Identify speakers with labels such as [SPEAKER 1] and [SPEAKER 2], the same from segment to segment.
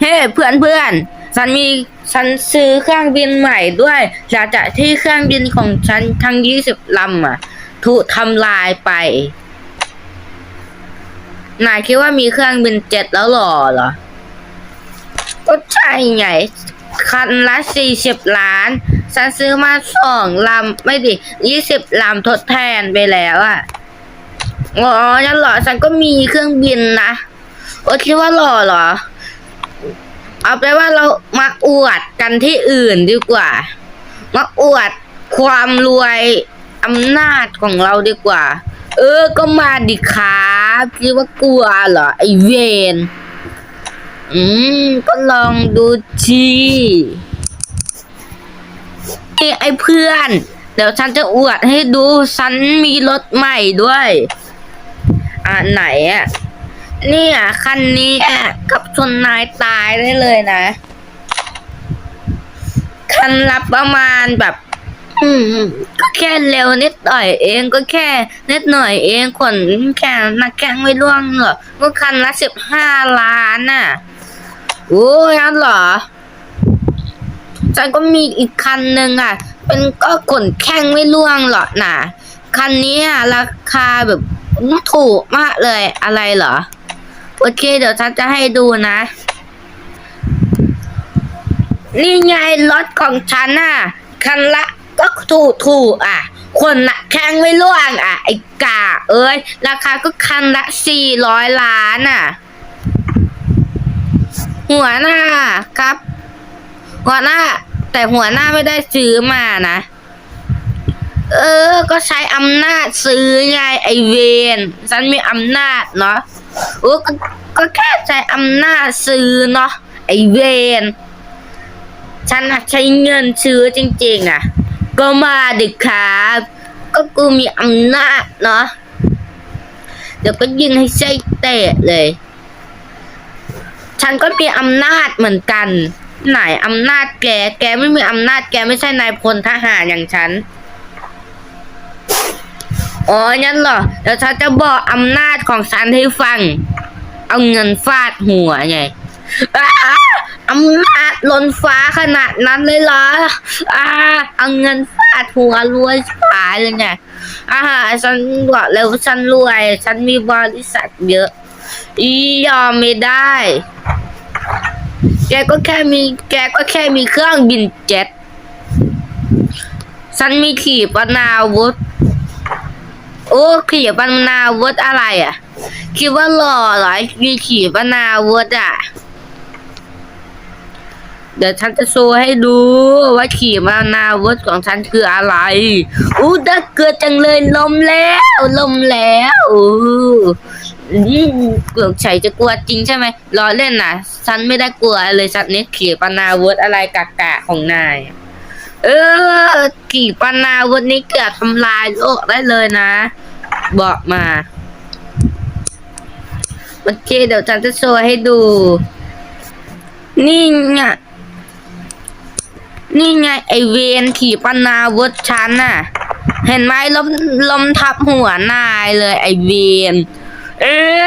[SPEAKER 1] เฮ้เพื่อนเพื่อนฉันมีฉันซื้อเครื่องบินใหม่ด้วยหลังจากที่เครื่องบินของฉันทั้งยี่สิบลำอะ ถูกทำลายไป นายคิดว่ามีเครื่องบินเจ็ตแล้วหรอเหรอ ก็ใช่ไง คันละสี่สิบล้าน ฉันซื้อมาสองลำ ไม่ดิยี่สิบลำทดแทนไปแล้วอะอ๋อฉันเหรอฉันก็มีเครื่องบินนะ โอคิดว่าหล่อเหรอ เอาไปว่าเรามาอวดกันที่อื่นดีกว่า มาอวดความรวยอำนาจของเราดีกว่า เออ ก็มาดิครับคิดว่ากลัวเหรอ ไอเวนอืม ก็ลองดูทีไอเพื่อน เดี๋ยวฉันจะอวดให้ดู ฉันมีรถใหม่ด้วย อ่าไหนอะ เนี่ยคันนี้อะกับชนนายตายได้เลยนะ คันละประมาณแบบ อืม ก็แค่เร็วนิดหน่อยเองก็แค่ นิดหน่อยเองขนแค่นักแกงไม่ร่วงเหรอก็คันละสิบห้าล้านน่ะ โอ้ยนั่นเหรอฉันก็มีอีกคันหนึ่งอะ เป็นก็ขนแข้งไม่ร่วงหรอกน่ะคันนี้อะราคาแบบถูกมากเลยอะไรเหรอ โอเค เดี๋ยวฉันจะให้ดูนะ นี่ไงรถของฉันน่ะ คันละก็ถูกถูกอะ คนละแข้งไม่ร่วงอะ ไอ้กาเอ้ย ราคาก็คันละสี่ร้อยล้านอะ หัวหน้าครับ หัวหน้า แต่หัวหน้าไม่ได้ซื้อมานะ เออ ก็ใช้อำนาจซื้อไงไอเวนฉันมีอำนาจเนาะ โอ้ก็ก็แค่ใช้อำนาจซื้อเนาะไอเวนฉันน่ะใช้เงินซื้อจริง ๆ อะ ก็มาดิครับ ก็กูมีอำนาจเนาะเดี๋ยวก็ยิงให้ไส้เตะเลย ฉันก็มีอำนาจเหมือนกัน ไหนอำนาจแก แกไม่มีอำนาจแกไม่ใช่นายพลทหารอย่างฉัน อ๋องั้นเหรอ เดี๋ยวฉันจะบอกอำนาจของฉันให้ฟัง เอาเงินฟาดหัวไงอำนาจล้นฟ้าขนาดนั้นเลยเหรออ่าเอาเงินฟาดหัวรวยขายเลยไงอ่าฉันบอกแล้วฉันรวย ฉันมีบริษัทเยอะ อียอมไม่ได้ แกก็แค่มี แกก็แค่มีเครื่องบินเจ็ต ฉันมีขี่ปนาวุธ โอ้ขี่ปนาวุธอะไรอะ คิดว่าหล่อเหรอมีขี่ปนาวุธอะ เดี๋ยวฉันจะโชว์ให้ดูว่าขี่ปนาวุธของฉันคืออะไร อู้ดักเกิดจังเลยลมแล้วลมแล้วอู้เกือบใจจะกลัวจริงใช่ไหมล้อเล่นนะฉันไม่ได้กลัวเลยสัตว์นี้ขี่ปนาวุธอะไรกากะของนายเออขี่ปนาวุธนี้เกือบทำลายโลกได้เลยนะ บอกมาโอเคเดี๋ยวฉันจะโชว์ให้ดู นี่ไงนี่ไงไอเวนขี่ปนาวุธฉันน่ะ เห็นไหมล้มล้มทับหัวนายเลยไอเวนเออ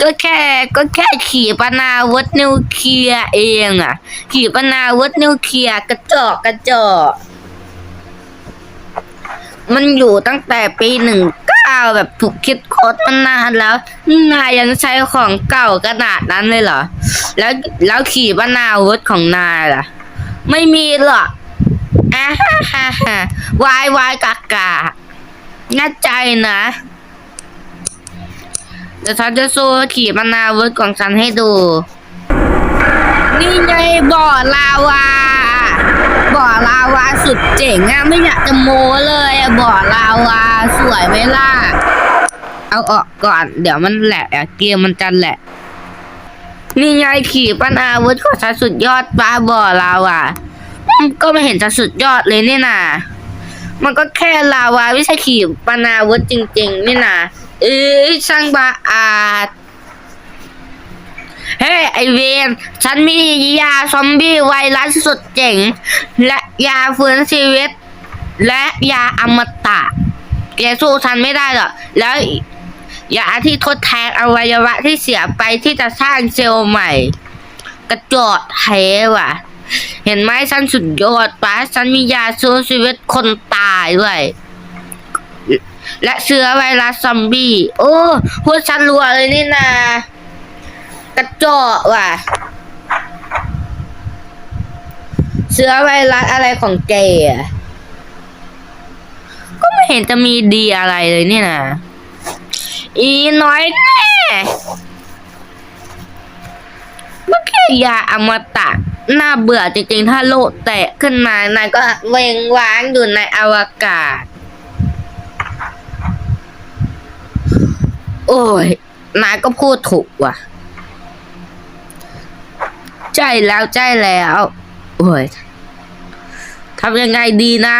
[SPEAKER 1] ก็แค่ก็แค่ขี่ปนาวุธนิวเคลียร์เองอะ ขี่ปนาวุธนิวเคลียร์กระจอกกระจอกมันอยู่ตั้งแต่ปีหนึ่ง เก้าแบบถูกคิดค้นมานานแล้วนายยังใช้ของเก่าขนาดนั้นเลยเหรอ แล้วแล้วขี่ปนาวุธของนายล่ะ ไม่มีหรอกอ่าฮ่าฮ่าฮ่าวายวายกากาน่าใจนะเดี๋ยวฉันจะโซ่ขี่ปนาวุธของฉันให้ดู นี่ไงบ่อลาวา บ่อลาวาสุดเจ๋งอะไม่อยากจะโม้เลยอะบ่อลาวาสวยไหมล่ะ เอาออกก่อน เดี๋ยวมันแหละอะเกมมันจะแหละ นี่ไงขี่ปนาวุธของฉันสุดยอดป้าบ่อลาวาก็ไม่เห็นจะสุดยอดเลยนี่นามันก็แค่ลาวาไม่ใช่ขี่ปนาวุธจริง ๆ นี่นาเอ้ยช่างบาอาจ เฮ้ยไอเวนฉันมียาซอมบี้ไวรัสสุดเจ๋ง และยาฟื้นชีวิต และยาอมตะแกสู้ฉันไม่ได้หรอกแล้วยาที่ทดแทนอวัยวะที่เสียไปที่จะสร้างเซลล์ใหม่ กระจอกแท้ว่ะ เห็นไหมฉันสุดยอดปะฉันมียาสู้ชีวิตคนตายด้วยและเชื้อไวรัสซอมบี้ โอ้พูดฉันรัวเลยนี่นา กระจอกว่ะเชื้อไวรัสอะไรของแกอะก็ไม่เห็นจะมีดีอะไรเลยเนี่ยนะอีน้อยแน่มันแค่ยาอมตะน่าเบื่อจริงๆ ถ้าโลกแตกขึ้นมานายก็เวงว้างอยู่ในอวกาศ โอ้ยนายก็พูดถูกว่ะ ใจแล้วใจแล้วโอ้ยทำยังไงดีนะ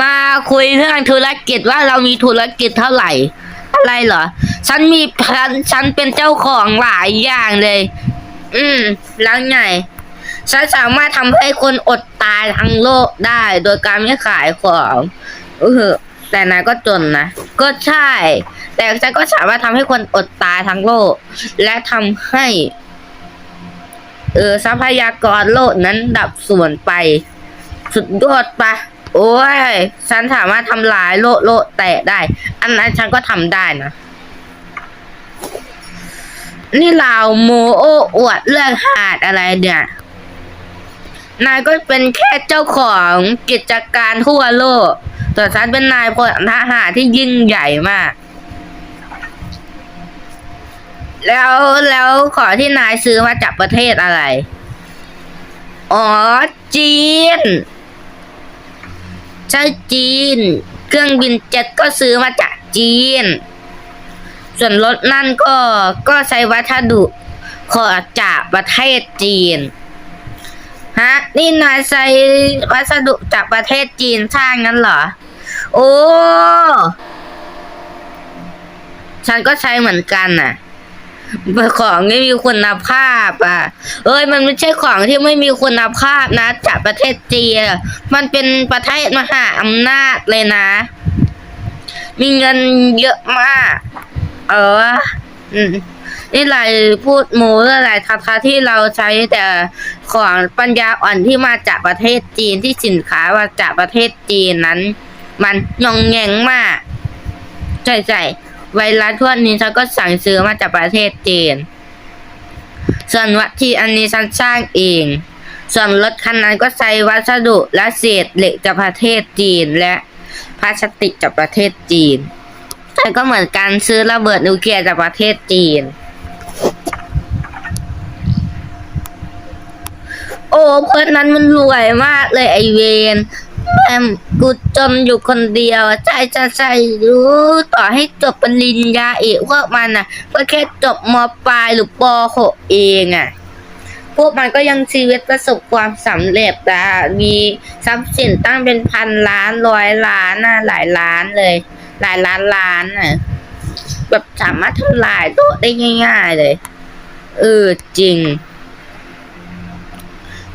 [SPEAKER 1] มาคุยเรื่องธุรกิจว่าเรามีธุรกิจเท่าไหร่ อะไรเหรอ ฉันมีฉันฉันเป็นเจ้าของหลายอย่างเลย อืม แล้วไงฉันสามารถทำให้คนอดตายทั้งโลกได้ โดยการไม่ขายของเออ แต่นายก็จนนะ ก็ใช่ แต่ฉันก็สามารถทำให้คนอดตายทั้งโลก และทำให้ เออทรัพยากรโลกนั้นดับสูญไป สุดยอดปะโอ้ย ฉันสามารถทำลายโลกโลกแตกได้ อันนั้นฉันก็ทำได้นะ นี่เราโมโอ้อวดเรื่องหาดอะไรเนี่ย นายก็เป็นแค่เจ้าของกิจการทั่วโลกแต่ฉันเป็นนายพลทหารที่ยิ่งใหญ่มาก แล้วแล้วขอที่นายซื้อมาจากประเทศอะไร อ๋อ จีน ใช่จีน เครื่องบินเจ็ตก็ซื้อมาจากจีน ส่วนรถนั่นก็ก็ใช้วัสดุขอจากประเทศจีน นี่นายใช้วัสดุจากประเทศจีนสร้างงั้นเหรอ โอ้ ฉันก็ใช้เหมือนกันน่ะของไม่มีคุณภาพ อะ เอ้ย มันไม่ใช่ของที่ไม่มีคุณภาพนะ จากประเทศจีนมันเป็นประเทศมหาอำนาจเลยนะ มีเงินเยอะมาก เออ นี่ไรพูดโมเรื่องอะไรทัที่เราใช้แต่ของปัญญาอ่อนที่มาจากประเทศจีนที่สินค้ามาจากประเทศจีนนั้น มันยองแยงมากใช่ใช่ไวรัสพวกนี้ฉันก็สั่งซื้อมาจากประเทศจีน ส่วนวัตถุอันนี้ฉันสร้างเอง ส่วนรถคันนั้นก็ใช้วัสดุและเศษเหล็กจากประเทศจีนและพลาสติกจากประเทศจีนฉันก็เหมือนกันซื้อระเบิดนิวเคลียร์จากประเทศจีน โอ้เพื่อนนั้นมันรวยมากเลยไอเวนแอมกูจนอยู่คนเดียว ใช่ใช่ใช่รู้ต่อให้จบปริญญาเอกพวกมันน่ะ ก็แค่จบมปลายหรือปหกเองอะ พวกมันก็ยังชีวิตประสบความสำเร็จนะมีทรัพย์สินตั้งเป็นพันล้านร้อยล้านน่ะหลายล้านเลย หลายล้านล้านน่ะแบบสามารถทำลายโต๊ะได้ง่าย ๆเลย เออจริง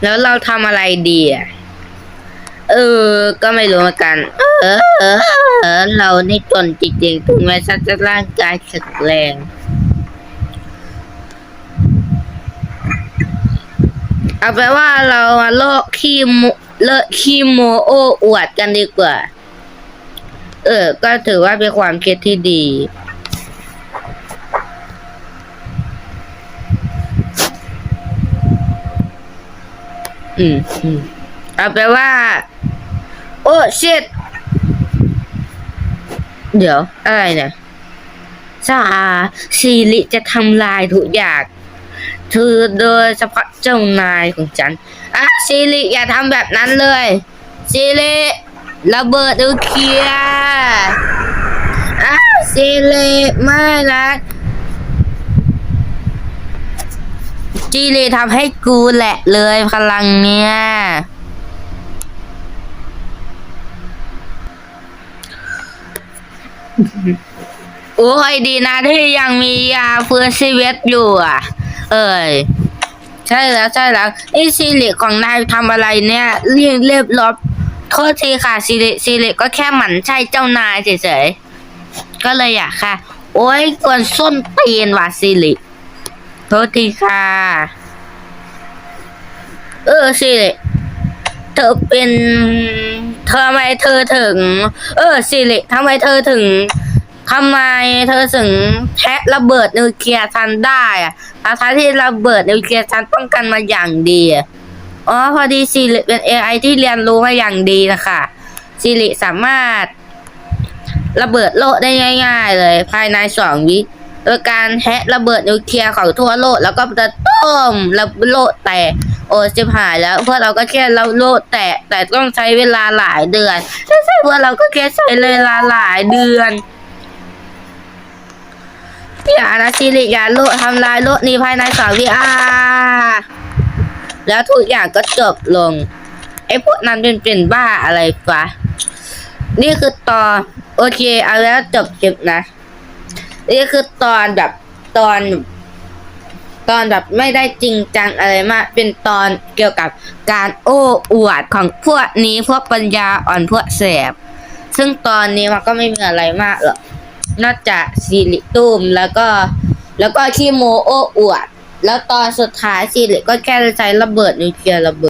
[SPEAKER 1] แล้วเราทำอะไรดีอะ เออ ก็ไม่รู้เหมือนกัน เออเออเออเรานี่จนจริงๆถึงแม้ฉันจะร่างกายแข็งแรง เอาไปนว่าเรามาโลกขี้โมเลอะขี้โมโออวดกันดีกว่า เออ ก็ถือว่าเป็นความคิดที่ดี อืมอืมเอาไปนว่า โอ้ชิตเดี๋ยว อะไรเนี่ยซาซีริจะทำลายทุกอย่างเธอโดยเฉพาะเจ้านายของฉันอะซีริอย่าทำแบบนั้นเลยซีริระเบิดนิวเคลียร์อะซีริไม่นะ ซีริทำให้กูแหละเลยพลังเนี้ยโอ้ยดีนะที่ยังมียาเฟื้นชีวิตอยู่อะ เอ้ยใช่แล้วใช่แล้วไอ้ซีริของนายทำอะไรเนี่ยเรียกเรียบรอบโทษทีค่ะซีริซีริก็แค่หมั่นใช่เจ้านายเฉยๆก็เลยอยากค่ะ โอ้ยกวนส้นตีนว่ะซีริ โทษทีค่ะ เออซีริเธอเป็นทำไมเธอถึง เออซีริทำไมเธอถึงทำไมเธอถึงแทะระเบิดนิวเคลียร์ทันได้อะทั้งที่ระเบิดนิวเคลียร์ทันป้องกันมาอย่างดีอ๋อพอดีซีริเป็น AI ที่เรียนรู้มาอย่างดีนะคะซีริสามารถระเบิดโลกได้ง่าย ๆ เลย ภายในสองวิ โดยการแฮะระเบิดนิวเคลียร์ของทั่วโลกแล้วก็จะต้มระโลกแตกโอ้จิบหายแล้วพวกเราก็แค่เราโลกแตกแต่ต้องใช้เวลาหลายเดือนไม่ใช่พวกเราก็แค่ใช้เวลาหลายเดือนอย่านะซีริอย่าโลกทำลายโลกนี้ภายในสองวิอาแล้วทุกอย่างก็จบลง ไอ้พวกนั้นเป็นเป็นบ้าอะไรฟะนี่คือตอนโอเคเอาแล้วจบคลิปนะ นี่ก็คือตอนแบบตอน ตอนแบบไม่ได้จริงจังอะไรมาก เป็นตอนเกี่ยวกับการโอ้อวดของพวกนี้พวกปัญญาอ่อนพวกแสบ ซึ่งตอนนี้มันก็ไม่มีอะไรมากหรอกนอกจากซีริตุ้มแล้วก็ แล้วก็ขี้โมโอ้อวด แล้วตอนสุดท้ายซีริก็แค่ใช้ระเบิดนิวเคลียร์ระเบิด